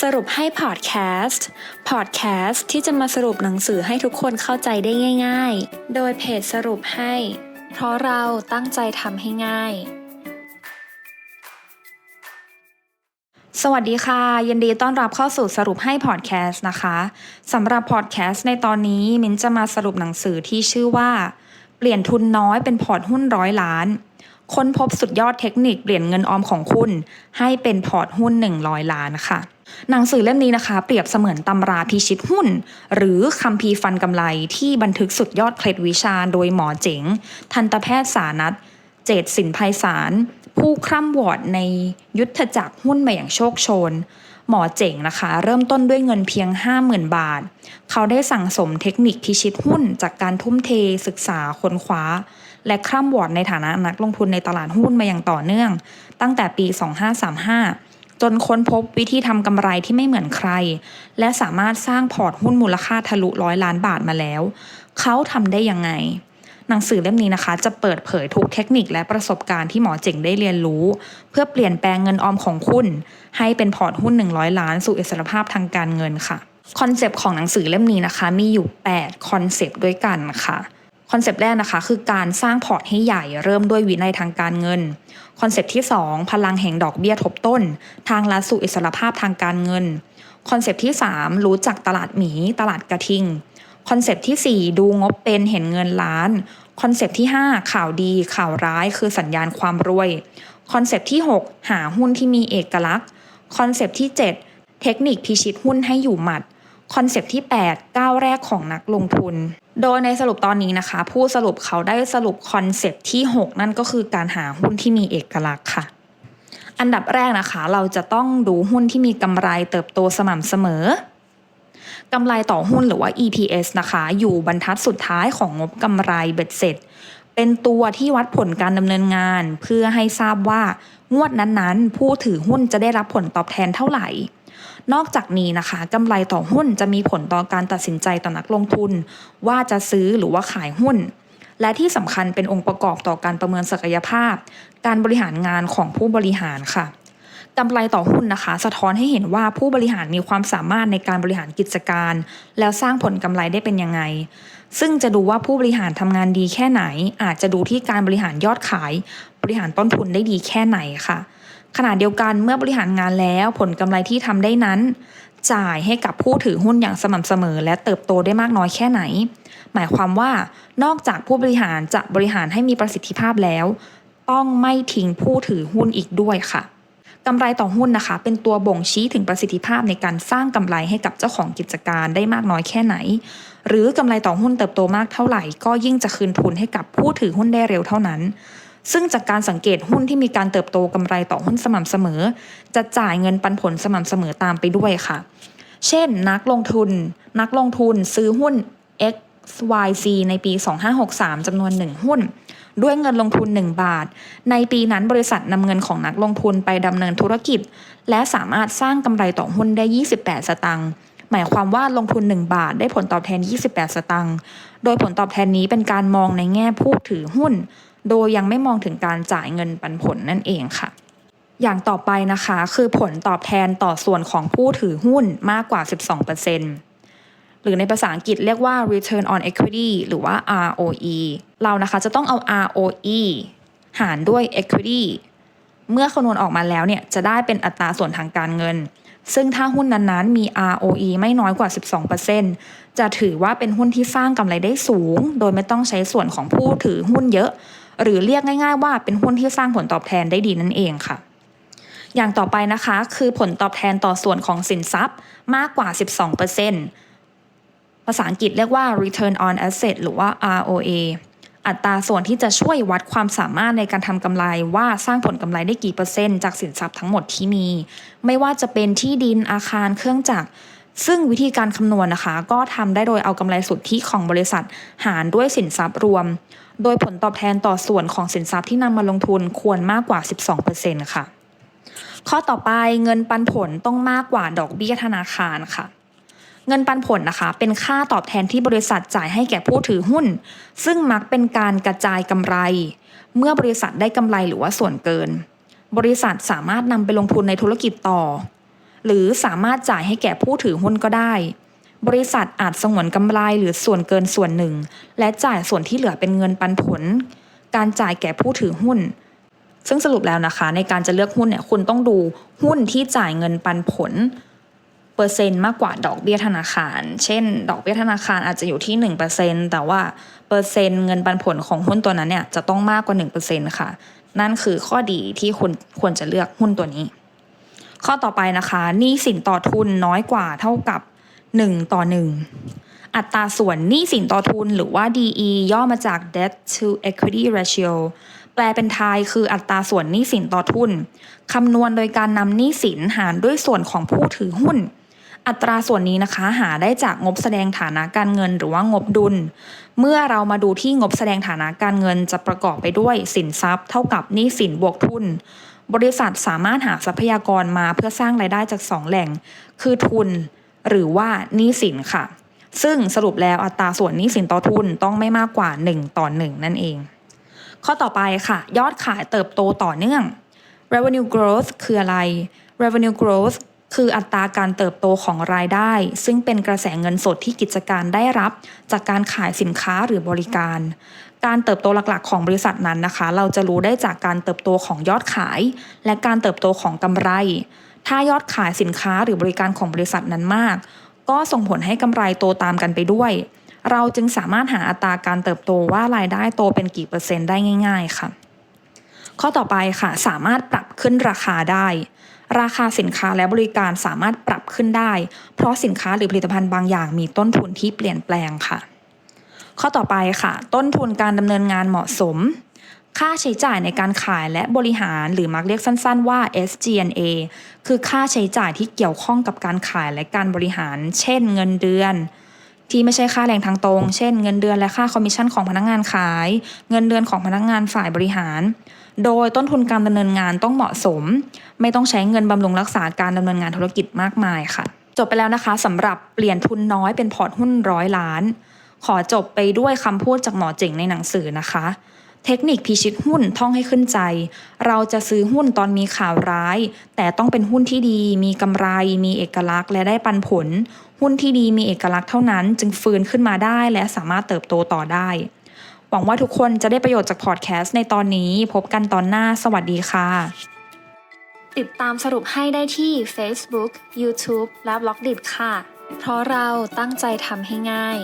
สรุปให้พอดแคสต์ พอดแคสต์ที่จะมาสรุปหนังสือให้ทุกคนเข้าใจได้ง่าย ๆ โดยเพจสรุปให้ เพราะเราตั้งใจทำให้ง่าย สวัสดีค่ะ ยินดีต้อนรับเข้าสู่สรุปให้พอดแคสต์นะคะสำหรับพอดแคสต์ในตอนนี้มิ้นจะมาสรุปหนังสือที่ชื่อว่า เปลี่ยนทุนน้อยเป็นพอร์ตหุ้นร้อยล้านค้นพบสุดยอดเทคนิคเปลี่ยนเงินออมของคุณ ให้เป็นพอร์ตหุ้น 100 ล้านค่ะ หนังสือเล่มนี้นะคะ เปรียบเสมือนตำราพิชิตหุ้น หรือคัมภีร์ฟันกำไรที่บันทึกสุดยอดเคล็ดวิชาโดยหมอเจ๋ง ทันตแพทย์สานัทเจตสินภัยสาร ผู้คร่ำวอดในยุทธจักรหุ้นมาอย่างโชคโชน หมอเจ๋งนะคะ เริ่มต้นด้วยเงินเพียง 50,000 บาท เขาได้สั่งสมเทคนิคพิชิตหุ้นจากการทุ่มเทศึกษาค้นคว้า และคร่ำวอดในฐานะนักลงทุนในตลาดหุ้นมาอย่างต่อเนื่อง ตั้งแต่ปี 2535 จนค้นพบวิธีทำกำไรที่ไม่เหมือนใคร และสามารถสร้างพอร์ตหุ้นมูลค่าทะลุร้อยล้านบาทมาแล้ว เขาทำได้ยังไง หนังสือเล่มนี้นะคะ จะเปิดเผยทุกเทคนิคและประสบการณ์ที่หมอเจ๋งได้เรียนรู้ เพื่อเปลี่ยนแปลงเงินออมของคุณ ให้เป็นพอร์ตหุ้น 100 ล้านสู่อิสรภาพทางการเงินค่ะคอนเซปต์ของหนังสือเล่มนี้นะคะ มีอยู่ 8 คอนเซปต์ด้วยกันค่ะ คอนเซปต์แรกนะคะคือการสร้างพอร์ตให้ใหญ่เริ่มด้วยวินัยทางการเงิน คอนเซปต์ที่ 2 พลังแห่งดอกเบี้ยทบต้น ทางลัดสู่อิสรภาพทางการเงิน คอนเซปต์ที่ 3 รู้จักตลาดหมี ตลาดกระทิง คอนเซปต์ที่ 4 ดูงบเป็นเห็นเงินล้าน คอนเซปต์ที่ 5 ข่าวดี ข่าวร้ายคือสัญญาณความรวย คอนเซปต์ที่ 6 หาหุ้นที่มีเอกลักษณ์ คอนเซปต์ที่ 7 เทคนิคพิชิตหุ้นให้อยู่หมัด คอนเซปที่8ก้าวแรกของนักลงทุน โดยในสรุปตอนนี้นะคะ ผู้สรุปเขาได้สรุปคอนเซปที่ 6 นั่นก็คือการหาหุ้นที่มีเอกลักษณ์ค่ะ อันดับแรกนะคะ เราจะต้องดูหุ้นที่มีกำไรเติบโตสม่ำเสมอกำไรต่อหุ้นหรือว่า EPS นะคะ อยู่บรรทัดสุดท้ายของงบกำไรเบ็ดเสร็จ เป็นตัวที่วัดผลการดำเนินงาน เพื่อให้ทราบว่างวดนั้นๆ ผู้ถือหุ้นจะได้รับผลตอบแทนเท่าไหร่ นอกจากนี้นะคะกำไรต่อหุ้นจะมีผลต่อการตัดสินใจต่อนักลงทุน ว่าจะซื้อหรือว่าขายหุ้น และที่สำคัญเป็นองค์ประกอบต่อการประเมินศักยภาพ การบริหารงานของผู้บริหารค่ะกำไรต่อหุ้นนะคะ สะท้อนให้เห็นว่าผู้บริหารมีความสามารถในการบริหารกิจการ แล้วสร้างผลกำไรได้เป็นยังไง ซึ่งจะดูว่าผู้บริหารทำงานดีแค่ไหน อาจจะดูที่การบริหารยอดขาย บริหารต้นทุนได้ดีแค่ไหนค่ะ ขณะเดียวกันเมื่อบริหารงานแล้วผลกำไรที่ทำได้นั้น จ่ายให้กับผู้ถือหุ้นอย่างสม่ำเสมอ และเติบโตได้มากน้อยแค่ไหน หมายความว่านอกจากผู้บริหารจะบริหารให้มีประสิทธิภาพแล้ว ต้องไม่ทิ้งผู้ถือหุ้นอีกด้วยค่ะกำไรต่อหุ้นนะคะ เป็นตัวบ่งชี้ถึงประสิทธิภาพในการสร้างกำไรให้กับเจ้าของกิจการได้มากน้อยแค่ไหน หรือกำไรต่อหุ้นเติบโตมากเท่าไหร่ ก็ยิ่งจะคืนทุนให้กับผู้ถือหุ้นได้เร็วเท่านั้น ซึ่งจากการสังเกตหุ้นที่มีการเติบโตกำไรต่อหุ้นสม่ำเสมอ จะจ่ายเงินปันผลสม่ำเสมอตามไปด้วยค่ะ เช่น นักลงทุน นักลงทุนซื้อหุ้น XYZ ในปี 2563จำนวน 1 หุ้น ด้วยเงินลงทุน 1 บาท ในปีนั้นบริษัทนำเงินของนักลงทุนไปดำเนินธุรกิจ และสามารถสร้างกำไรต่อหุ้นได้ 28 สตางค์หมายความว่าลงทุน 1 บาทได้ผลตอบแทน 28 สตางค์ โดยผลตอบแทนนี้เป็นการมองในแง่ผู้ถือหุ้น โดยยังไม่มองถึงการจ่ายเงินปันผลนั่นเองค่ะ อย่างต่อไปนะคะ คือผลตอบแทนต่อส่วนของผู้ถือหุ้นมากกว่า 12%หรือในภาษาอังกฤษเรียกว่า return on equity หรือว่า ROE เรานะคะจะต้องเอา ROE หารด้วย equity เมื่อคำนวณออกมาแล้วเนี่ยจะได้เป็นอัตราส่วนทางการเงิน ซึ่งถ้าหุ้นนั้นๆ มี ROE ไม่น้อยกว่า 12%จะถือว่าเป็นหุ้นที่สร้างกำไรได้สูง โดยไม่ต้องใช้ส่วนของผู้ถือหุ้นเยอะ หรือเรียกง่าย ๆ ว่าเป็นหุ้นที่สร้างผลตอบแทนได้ดีนั่นเองค่ะอย่างต่อไปนะคะคือผลตอบแทนต่อส่วนของสินทรัพย์มากกว่า 12%ภาษาอังกฤษเรียกว่า return on asset หรือว่า ROA อัตราส่วนที่จะช่วยวัดความสามารถในการทำกำไรว่าสร้างผลกำไรได้กี่เปอร์เซ็นต์จากสินทรัพย์ทั้งหมดที่มี ไม่ว่าจะเป็นที่ดินอาคารเครื่องจักร ซึ่งวิธีการคำนวณนะคะ ก็ทำได้โดยเอากำไรสุทธิของบริษัท หารด้วยสินทรัพย์รวม โดยผลตอบแทนต่อส่วนของสินทรัพย์ที่นำมาลงทุนควรมากกว่า 12%ค่ะ ข้อต่อไปเงินปันผลต้องมากกว่าดอกเบี้ยธนาคารค่ะ เงินปันผลนะคะ เป็นค่าตอบแทนที่บริษัทจ่ายให้แก่ผู้ถือหุ้น ซึ่งมักเป็นการกระจายกำไร เมื่อบริษัทได้กำไรหรือว่าส่วนเกิน บริษัทสามารถนำไปลงทุนในธุรกิจต่อ หรือสามารถจ่ายให้แก่ผู้ถือหุ้นก็ได้ บริษัทอาจสงวนกำไรหรือส่วนเกินส่วนหนึ่ง และจ่ายส่วนที่เหลือเป็นเงินปันผล การจ่ายแก่ผู้ถือหุ้น ซึ่งสรุปแล้วนะคะ ในการจะเลือกหุ้นเนี่ยคุณต้องดูหุ้นที่จ่ายเงินปันผล เปอร์เซ็นต์มากกว่าดอกเบี้ยธนาคาร เช่น ดอกเบี้ยธนาคารอาจจะอยู่ที่ 1%แต่ว่าเปอร์เซ็นต์เงินปันผลของหุ้นตัวนั้นเนี่ยจะต้องมากกว่า 1%ค่ะ นั่นคือข้อดีที่คุณควรจะเลือกหุ้นตัวนี้ ข้อต่อไปนะคะหนี้สินต่อทุนน้อยกว่าเท่ากับ 1 ต่อ 1 อัตราส่วนหนี้สินต่อทุนหรือว่า DE ย่อมาจาก debt to equity ratio แปลเป็นไทยคืออัตราส่วนหนี้สินต่อทุน คำนวณโดยการนำหนี้สินหารด้วยส่วนของผู้ถือหุ้น อัตราส่วนนี้นะคะหาได้จากงบแสดงฐานะการเงินหรือว่างบดุล เมื่อเรามาดูที่งบแสดงฐานะการเงินจะประกอบไปด้วยสินทรัพย์ เท่ากับหนี้สินบวกทุน บริษัทสามารถหาทรัพยากรมาเพื่อสร้างรายได้จาก 2 แหล่ง คือทุน หรือว่าหนี้สินค่ะ ซึ่งสรุปแล้วอัตราส่วนหนี้สินต่อทุนต้องไม่มากกว่า 1 ต่อ 1 นั่นเอง ข้อต่อไปค่ะ ยอดขายเติบโตต่อเนื่อง revenue growth คืออะไร revenue growth คืออัตราการเติบโตของรายได้ ซึ่งเป็นกระแสเงินสดที่กิจการได้รับ จากการขายสินค้าหรือบริการ การเติบโตหลักๆ ของบริษัทนั้นนะคะ เราจะรู้ได้จากการเติบโตของยอดขาย และการเติบโตของกำไร ถ้ายอดขายสินค้าหรือบริการของบริษัทนั้นมาก ก็ส่งผลให้กำไรโตตามกันไปด้วย เราจึงสามารถหาอัตราการเติบโตว่ารายได้โตเป็นกี่เปอร์เซ็นต์ได้ง่าย ๆ ค่ะ ข้อต่อไปค่ะ สามารถปรับขึ้นราคาได้ ราคาสินค้าและบริการสามารถปรับขึ้นได้ เพราะสินค้าหรือผลิตภัณฑ์บางอย่างมีต้นทุนที่เปลี่ยนแปลงค่ะ ข้อต่อไปค่ะ ต้นทุนการดำเนินงานเหมาะสม ค่าใช้จ่ายในการขายและบริหารหรือมักเรียกสั้น ๆ ว่า SG&A คือค่าใช้จ่ายที่เกี่ยวข้องกับการขายและการบริหาร เช่น เงินเดือน ที่ไม่ใช่ค่าแรงทางตรง เช่น เงินเดือนและค่าคอมมิชชั่นของพนักงานขาย เงินเดือนของพนักงานฝ่ายบริหาร โดยต้นทุนการดำเนินงานต้องเหมาะสม ไม่ต้องใช้เงินบำรุงรักษาการดำเนินงานธุรกิจมากมายค่ะ จบไปแล้วนะคะสำหรับเปลี่ยนทุนน้อยเป็นพอร์ตหุ้นร้อยล้าน ขอจบไปด้วยคำพูดจากหมอเจ๋งในหนังสือนะคะ เทคนิคพิชิตหุ้นท่องให้ขึ้นใจ เราจะซื้อหุ้นตอนมีข่าวร้าย แต่ต้องเป็นหุ้นที่ดี มีกำไร มีเอกลักษณ์ และได้ปันผล หุ้นที่ดีมีเอกลักษณ์เท่านั้น จึงฟื้นขึ้นมาได้และสามารถเติบโตต่อได้ หวังว่าทุกคนจะได้ประโยชน์จากพอดแคสต์ในตอนนี้ พบกันตอนหน้า สวัสดีค่ะ ติดตามสรุปให้ได้ที่ Facebook, YouTube และ b ล็อกดิค่ะ เพราะเราตั้งใจทำให้ง่าย